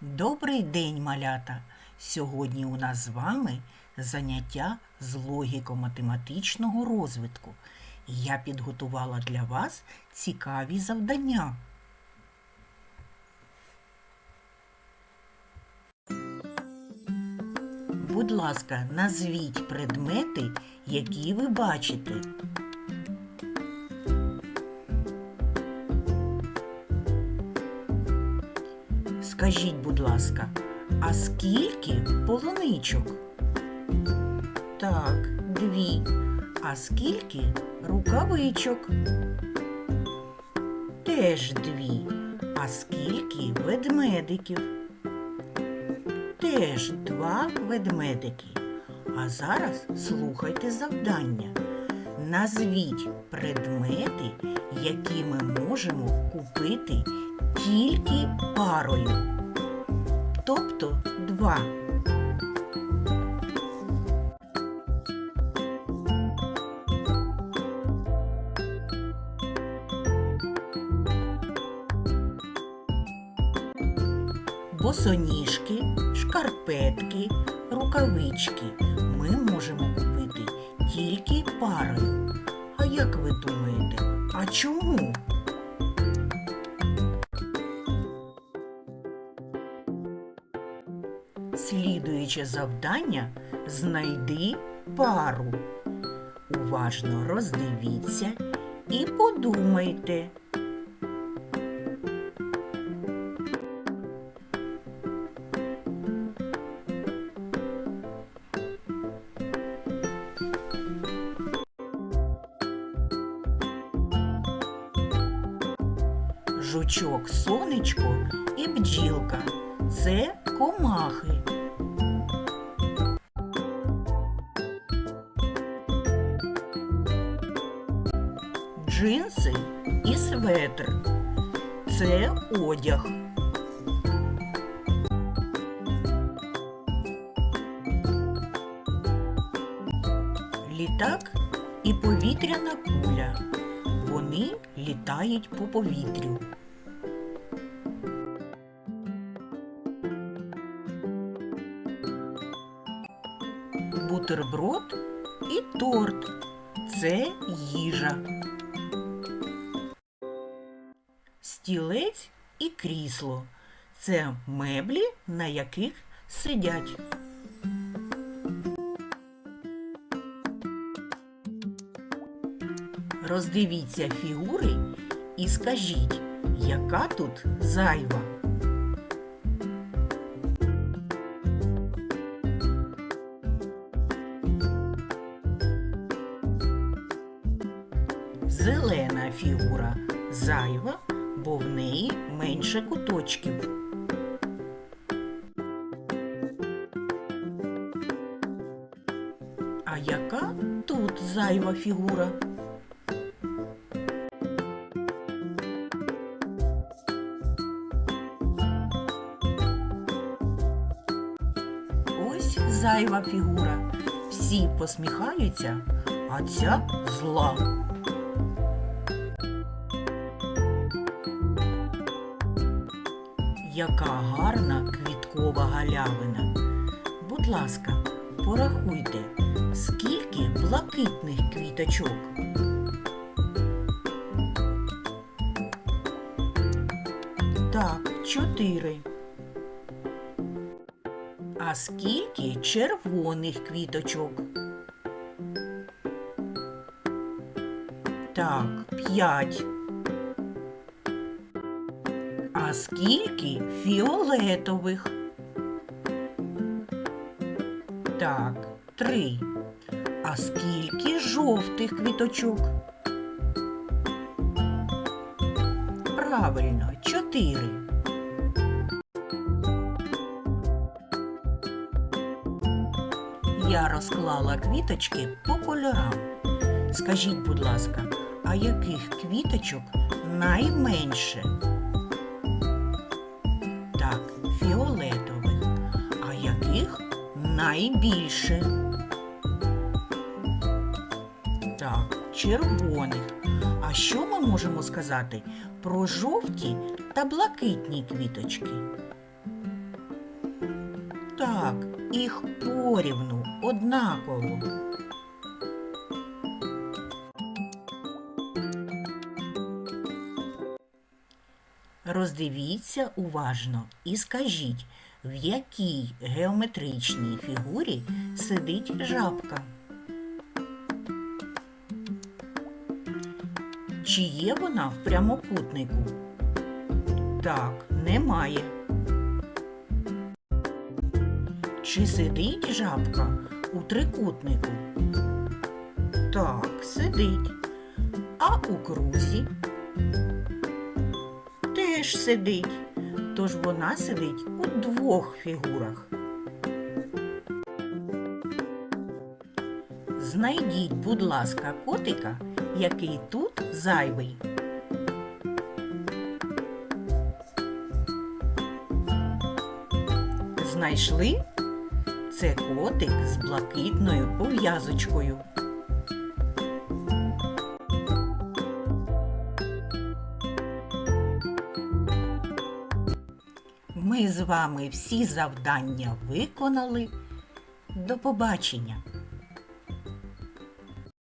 Добрий день, малята! Сьогодні у нас з вами заняття з логіко-математичного розвитку. Я підготувала для вас цікаві завдання. Будь ласка, назвіть предмети, які ви бачите. Скажіть, будь ласка, а скільки полуничок? Так, дві. А скільки рукавичок? Теж дві. А скільки ведмедиків? Теж два ведмедики. А зараз слухайте завдання. Назвіть предмети, які ми можемо купити тільки парою. Тобто два. Босоніжки, шкарпетки, рукавички ми можемо купити тільки парою. А як ви думаєте, а чому? Слідуюче завдання знайди пару. Уважно роздивіться і подумайте. Жучок, сонечко і бджілка це комахи. І светр це одяг. Літак і повітряна куля. Вони літають по повітрю. бутерброд і торт. Це їжа. Стілець і крісло. Це меблі, на яких сидять. Роздивіться фігури і скажіть, яка тут зайва. Зелена фігура зайва, бо в неї менше куточків. А яка тут зайва фігура? Ось зайва фігура. Всі посміхаються, а ця зла. Яка гарна квіткова галявина. Будь ласка, порахуйте, скільки блакитних квіточок. Так, чотири. А скільки червоних квіточок? Так, п'ять. А скільки фіолетових? Так, три. А скільки жовтих квіточок? Правильно, чотири. Я розклала квіточки по кольорам. Скажіть, будь ласка, а яких квіточок найменше? Найбільше? Так, червоних. А що ми можемо сказати про жовті та блакитні квіточки? Так, їх порівну, однаково. Роздивіться уважно і скажіть, в якій геометричній фігурі сидить жабка. Чи є вона в прямокутнику? Так, немає. Чи сидить жабка у трикутнику? Так, сидить. А у крузі? Теж сидить. Тож вона сидить у двох фігурах. Знайдіть, будь ласка, котика, який тут зайвий. Знайшли? Це котик з блакитною пов'язочкою. Ми з вами всі завдання виконали. До побачення!